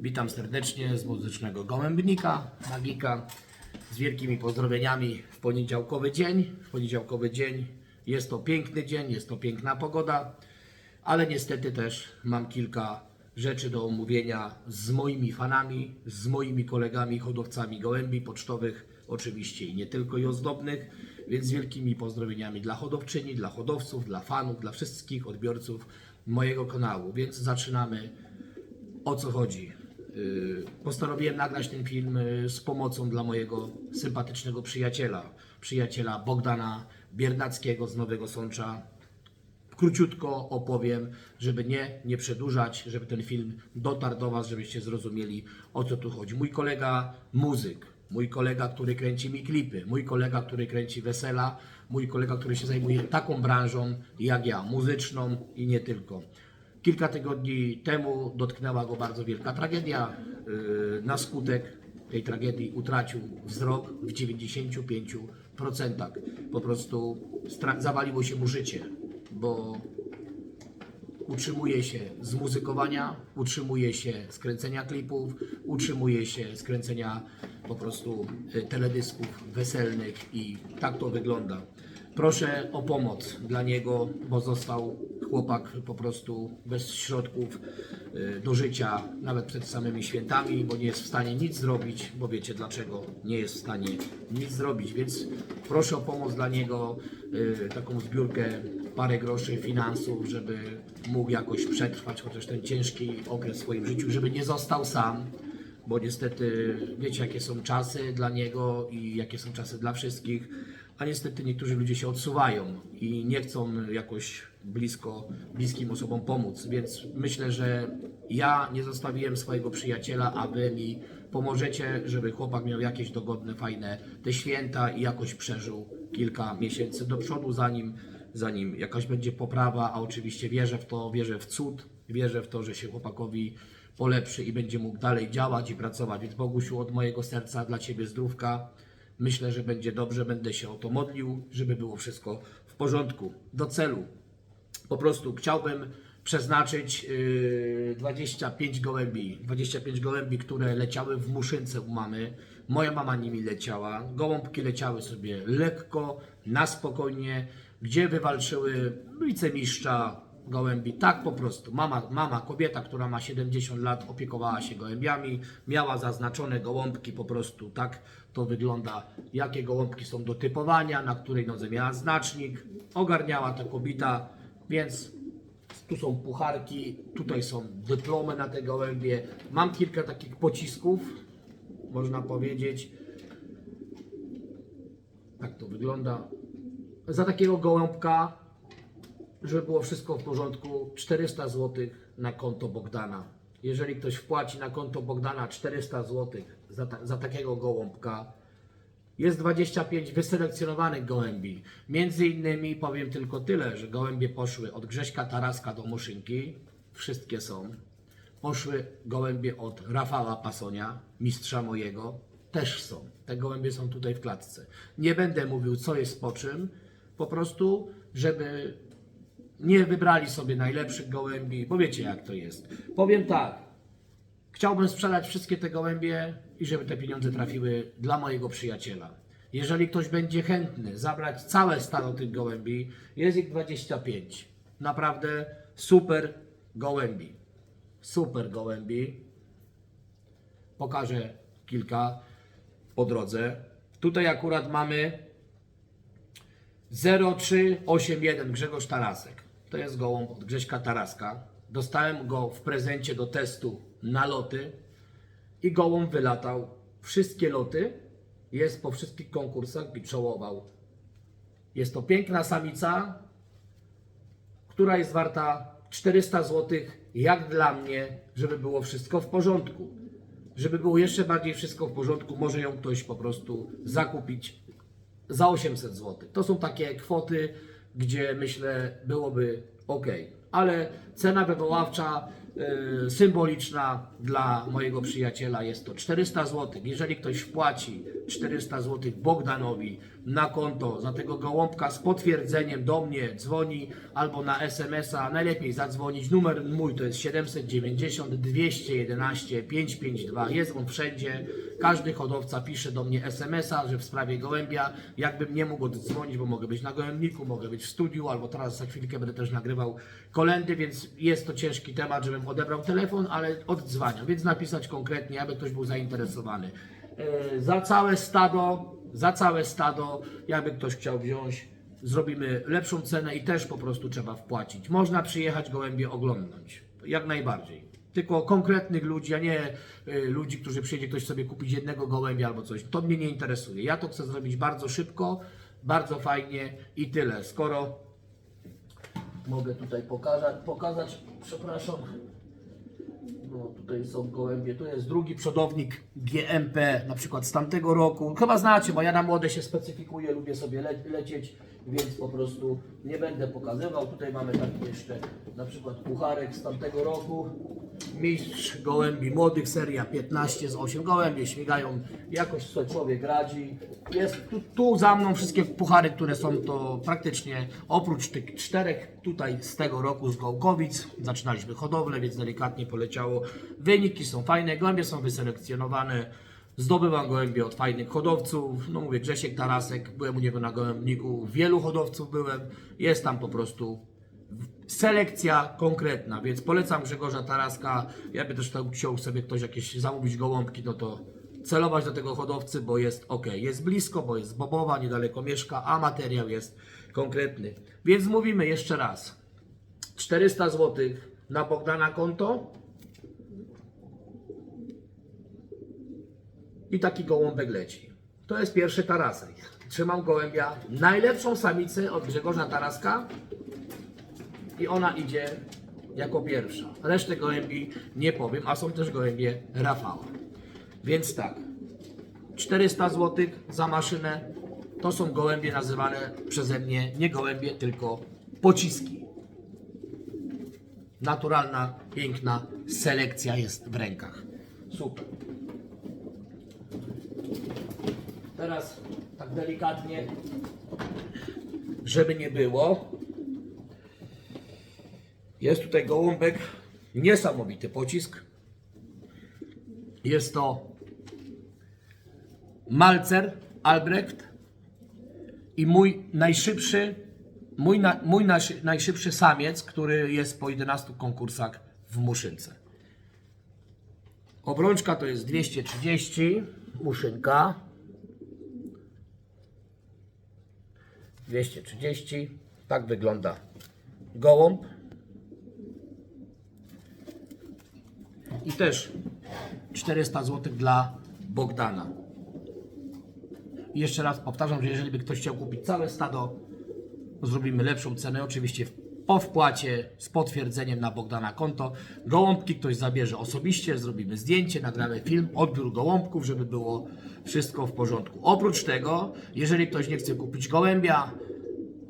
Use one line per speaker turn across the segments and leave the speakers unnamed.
Witam serdecznie z muzycznego Gołębnika, Magika, z wielkimi pozdrowieniami w poniedziałkowy dzień. W poniedziałkowy dzień jest to piękny dzień, jest to piękna pogoda, ale niestety też mam kilka rzeczy do omówienia z moimi fanami, z moimi kolegami, hodowcami gołębi pocztowych, oczywiście i nie tylko i ozdobnych, więc z wielkimi pozdrowieniami dla hodowczyni, dla hodowców, dla fanów, dla wszystkich odbiorców mojego kanału. Więc zaczynamy o co chodzi. Yy, Postanowiłem nagrać ten film yy, z pomocą dla mojego sympatycznego przyjaciela, przyjaciela Bogdana Biernackiego z Nowego Sącza. Króciutko opowiem, żeby nie, nie przedłużać, żeby ten film dotarł do Was, żebyście zrozumieli o co tu chodzi. Mój kolega muzyk, mój kolega, który kręci mi klipy, mój kolega, który kręci wesela, mój kolega, który się zajmuje taką branżą jak ja, muzyczną i nie tylko. Kilka tygodni temu dotknęła go bardzo wielka tragedia. Yy, Na skutek tej tragedii utracił wzrok w 95%. Po prostu zawaliło się mu życie, bo utrzymuje się z muzykowania, utrzymuje się z kręcenia klipów, utrzymuje się z kręcenia po prostu y, teledysków weselnych i tak to wygląda. Proszę o pomoc dla niego, bo został chłopak po prostu bez środków y, do życia, nawet przed samymi świętami, bo nie jest w stanie nic zrobić, bo wiecie dlaczego nie jest w stanie nic zrobić, więc proszę o pomoc dla niego, y, taką zbiórkę, parę groszy finansów, żeby mógł jakoś przetrwać chociaż ten ciężki okres w swoim życiu, żeby nie został sam, bo niestety wiecie jakie są czasy dla niego i jakie są czasy dla wszystkich, a niestety niektórzy ludzie się odsuwają i nie chcą jakoś blisko, bliskim osobom pomóc, więc myślę, że ja nie zostawiłem swojego przyjaciela, a wy mi pomożecie, żeby chłopak miał jakieś dogodne, fajne te święta i jakoś przeżył kilka miesięcy do przodu, zanim, zanim jakaś będzie poprawa, a oczywiście wierzę w to, wierzę w cud, wierzę w to, że się chłopakowi polepszy i będzie mógł dalej działać i pracować. Więc Bogusiu, od mojego serca dla Ciebie zdrówka. Myślę, że będzie dobrze, będę się o to modlił, żeby było wszystko w porządku. Do celu. Po prostu chciałbym przeznaczyć yy, 25 gołębi. 25 gołębi, które leciały w muszynce u mamy. Moja mama nimi leciała. Gołąbki leciały sobie lekko, na spokojnie, gdzie wywalczyły wicemistrza gołębi. Tak po prostu. Mama, mama, kobieta, która ma 70 lat, opiekowała się gołębiami, miała zaznaczone gołąbki po prostu. Tak to wygląda, jakie gołąbki są do typowania, na której nodze miała znacznik. Ogarniała to kobieta, więc tu są pucharki, tutaj są dyplomy na te gołębie. Mam kilka takich pocisków, można powiedzieć. Tak to wygląda. Za takiego gołąbka żeby było wszystko w porządku, 400 zł na konto Bogdana. Jeżeli ktoś wpłaci na konto Bogdana 400 zł za, ta, za takiego gołąbka, jest 25 wyselekcjonowanych gołębi. Między innymi powiem tylko tyle, że gołębie poszły od Grześka Taraska do Muszynki, wszystkie są. Poszły gołębie od Rafała Pasonia, mistrza mojego, też są. Te gołębie są tutaj w klatce. Nie będę mówił, co jest po czym, po prostu, żeby nie wybrali sobie najlepszych gołębi, bo wiecie jak to jest. Powiem tak, chciałbym sprzedać wszystkie te gołębie i żeby te pieniądze trafiły dla mojego przyjaciela. Jeżeli ktoś będzie chętny zabrać całe stado tych gołębi, jest ich 25. Naprawdę super gołębi. Super gołębi. Pokażę kilka po drodze. Tutaj akurat mamy 0381 Grzegorz Tarasek. To jest gołąb od Grześka Taraska. Dostałem go w prezencie do testu na loty i gołąb wylatał wszystkie loty. Jest po wszystkich konkursach i przełował. Jest to piękna samica, która jest warta 400 zł, jak dla mnie, żeby było wszystko w porządku. Żeby było jeszcze bardziej wszystko w porządku, może ją ktoś po prostu zakupić za 800 zł. To są takie kwoty, gdzie myślę byłoby ok. Ale cena wywoławcza y, symboliczna dla mojego przyjaciela jest to 400 zł. Jeżeli ktoś wpłaci 400 zł Bogdanowi na konto za tego gołąbka z potwierdzeniem do mnie dzwoni albo na SMS-a. Najlepiej zadzwonić. Numer mój to jest 790 211 552. Jest on wszędzie. Każdy hodowca pisze do mnie SMS-a, że w sprawie gołębia, jakbym nie mógł dzwonić, bo mogę być na gołębniku, mogę być w studiu, albo teraz za chwilkę będę też nagrywał kolendy, więc jest to ciężki temat, żebym odebrał telefon, ale oddzwaniam, więc napisać konkretnie, aby ktoś był zainteresowany. E, Za całe stado, za całe stado, jakby ktoś chciał wziąć, zrobimy lepszą cenę i też po prostu trzeba wpłacić. Można przyjechać gołębie oglądnąć, jak najbardziej. Tylko konkretnych ludzi, a nie y, ludzi, którzy przyjdzie ktoś sobie kupić jednego gołębia albo coś. To mnie nie interesuje. Ja to chcę zrobić bardzo szybko, bardzo fajnie i tyle. Skoro mogę tutaj pokazać, pokazać przepraszam, no tutaj są gołębie, tu jest drugi przodownik GMP, na przykład z tamtego roku. Chyba znacie, bo ja na młode się specyfikuję, lubię sobie le lecieć, więc po prostu nie będę pokazywał. Tutaj mamy taki jeszcze na przykład pucharek z tamtego roku. Mistrz gołębi młodych, seria 15 z 8 gołębie, śmigają, jakoś sobie człowiek radzi. Jest tu, tu za mną wszystkie puchary, które są to praktycznie oprócz tych czterech tutaj z tego roku z Gołkowic. Zaczynaliśmy hodowlę, więc delikatnie poleciało. Wyniki są fajne, gołębie są wyselekcjonowane. Zdobywam gołębie od fajnych hodowców. No mówię, Grzesiek Tarasek, byłem u niego na gołębniku. Wielu hodowców byłem. Jest tam po prostu selekcja konkretna, więc polecam Grzegorza Taraska. Jakby też chciał- chciał sobie ktoś jakieś zamówić gołąbki, no to celować do tego hodowcy, bo jest ok. Jest blisko, bo jest Bobowa, niedaleko mieszka, a materiał jest konkretny. Więc mówimy jeszcze raz. 400 zł na Bogdana konto i taki gołąbek leci. To jest pierwszy tarasek. Trzymam gołębia, najlepszą samicę od Grzegorza Taraska i ona idzie jako pierwsza. Resztę gołębi nie powiem, a są też gołębie Rafała. Więc tak, 400 zł za maszynę to są gołębie nazywane przeze mnie nie gołębie, tylko pociski. Naturalna, piękna selekcja jest w rękach. Super. Teraz tak delikatnie, żeby nie było, jest tutaj gołąbek, niesamowity pocisk. Jest to Malcer Albrecht i mój najszybszy, mój, na, mój najszybszy samiec, który jest po 11 konkursach w Muszynce. Obrączka to jest 230, muszynka. 230, tak wygląda gołąb. I też 400 zł dla Bogdana. I jeszcze raz powtarzam, że jeżeli by ktoś chciał kupić całe stado, zrobimy lepszą cenę. Oczywiście po wpłacie z potwierdzeniem na Bogdana konto. Gołąbki ktoś zabierze osobiście, zrobimy zdjęcie, nagramy film, odbiór gołąbków, żeby było wszystko w porządku. Oprócz tego, jeżeli ktoś nie chce kupić gołębia,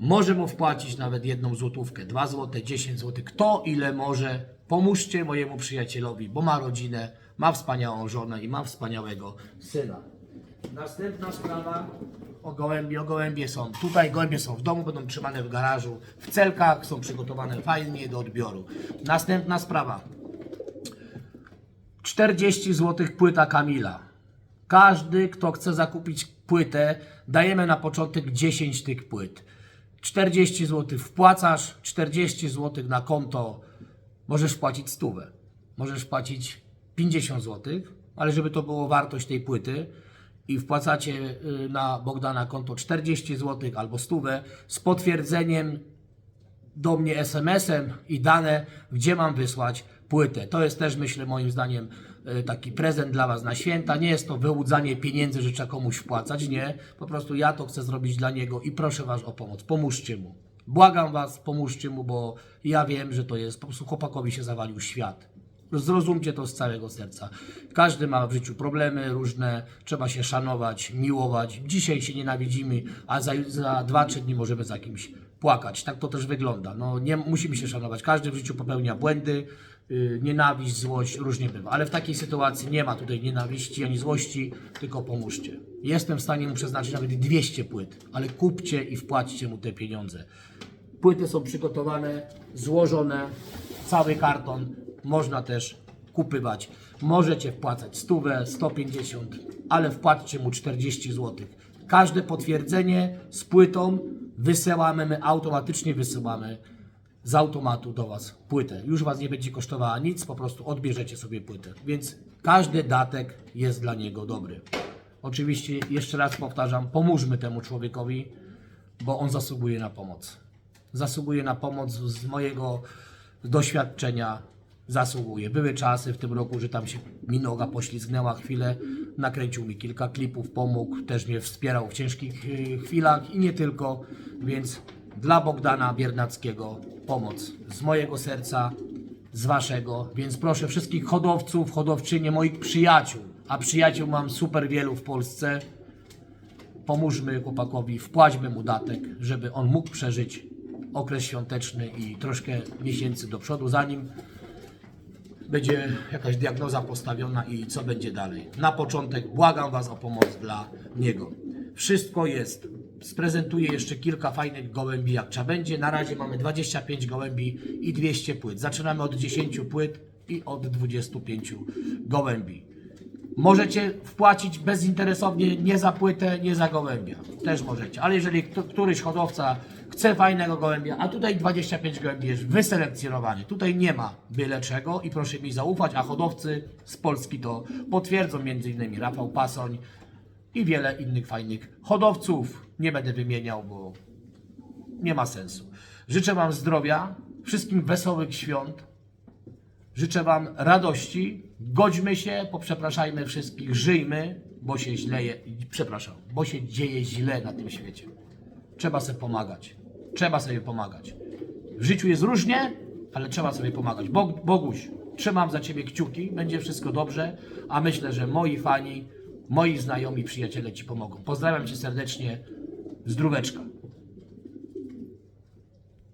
może mu wpłacić nawet jedną złotówkę, dwa złote, 10 złotych, kto ile może. Pomóżcie mojemu przyjacielowi, bo ma rodzinę, ma wspaniałą żonę i ma wspaniałego syna. Następna sprawa o gołębie. O gołębie są tutaj, gołębie są w domu, będą trzymane w garażu, w celkach, są przygotowane fajnie do odbioru. Następna sprawa. 40 zł płyta Kamila. Każdy, kto chce zakupić płytę, dajemy na początek 10 tych płyt. 40 zł wpłacasz, 40 zł na konto, możesz płacić stówę, możesz płacić 50 zł, ale żeby to było wartość tej płyty i wpłacacie y, na Bogdana konto 40 zł albo stówę z potwierdzeniem do mnie SMS-em i dane, gdzie mam wysłać płytę. To jest też, myślę, moim zdaniem e, taki prezent dla Was na święta. Nie jest to wyłudzanie pieniędzy, że trzeba komuś wpłacać. Nie. Po prostu ja to chcę zrobić dla niego i proszę Was o pomoc. Pomóżcie mu. Błagam Was, pomóżcie mu, bo ja wiem, że to jest, po prostu chłopakowi się zawalił świat. Zrozumcie to z całego serca. Każdy ma w życiu problemy różne, trzeba się szanować, miłować. Dzisiaj się nienawidzimy, a za, za dwa, trzy dni możemy za kimś płakać. Tak to też wygląda. No, nie musimy się szanować. Każdy w życiu popełnia błędy. Y, nienawiść, złość, różnie bywa. Ale w takiej sytuacji nie ma tutaj nienawiści ani złości, tylko pomóżcie. Jestem w stanie mu przeznaczyć nawet 200 płyt, ale kupcie i wpłaćcie mu te pieniądze. Płyty są przygotowane, złożone, cały karton. Można też kupywać. Możecie wpłacać 100, 150, ale wpłaćcie mu 40 zł. Każde potwierdzenie z płytą wysyłamy, my automatycznie wysyłamy z automatu do Was płytę. Już Was nie będzie kosztowała nic, po prostu odbierzecie sobie płytę. Więc każdy datek jest dla niego dobry. Oczywiście, jeszcze raz powtarzam, pomóżmy temu człowiekowi, bo on zasługuje na pomoc. Zasługuje na pomoc z mojego doświadczenia. Zasługuje. Były czasy w tym roku, że tam się mi noga poślizgnęła chwilę. Nakręcił mi kilka klipów, pomógł, też mnie wspierał w ciężkich y, chwilach i nie tylko. Więc dla Bogdana Biernackiego pomoc z mojego serca, z waszego. Więc proszę wszystkich hodowców, hodowczynie, moich przyjaciół, a przyjaciół mam super wielu w Polsce pomóżmy chłopakowi, wpłaćmy mu datek, żeby on mógł przeżyć okres świąteczny i troszkę miesięcy do przodu, zanim będzie jakaś diagnoza postawiona i co będzie dalej. Na początek błagam Was o pomoc dla niego. Wszystko jest. Sprezentuję jeszcze kilka fajnych gołębi, jak trzeba będzie. Na razie mamy 25 gołębi i 200 płyt. Zaczynamy od 10 płyt i od 25 gołębi. Możecie wpłacić bezinteresownie, nie za płytę, nie za gołębia. Też możecie. Ale jeżeli któryś hodowca chce fajnego gołębia, a tutaj 25 gołębi jest wyselekcjonowanie, tutaj nie ma byle czego i proszę mi zaufać, a hodowcy z Polski to potwierdzą, m.in. Rafał Pasoń i wiele innych fajnych hodowców. Nie będę wymieniał, bo nie ma sensu. Życzę Wam zdrowia, wszystkim wesołych świąt, Życzę Wam radości, godźmy się, poprzepraszajmy wszystkich, żyjmy, bo się źle, je, przepraszam, bo się dzieje źle na tym świecie. Trzeba sobie pomagać. Trzeba sobie pomagać. W życiu jest różnie, ale trzeba sobie pomagać. Bog, Boguś, trzymam za Ciebie kciuki, będzie wszystko dobrze, a myślę, że moi fani, moi znajomi, przyjaciele Ci pomogą. Pozdrawiam Cię serdecznie, zdróweczka.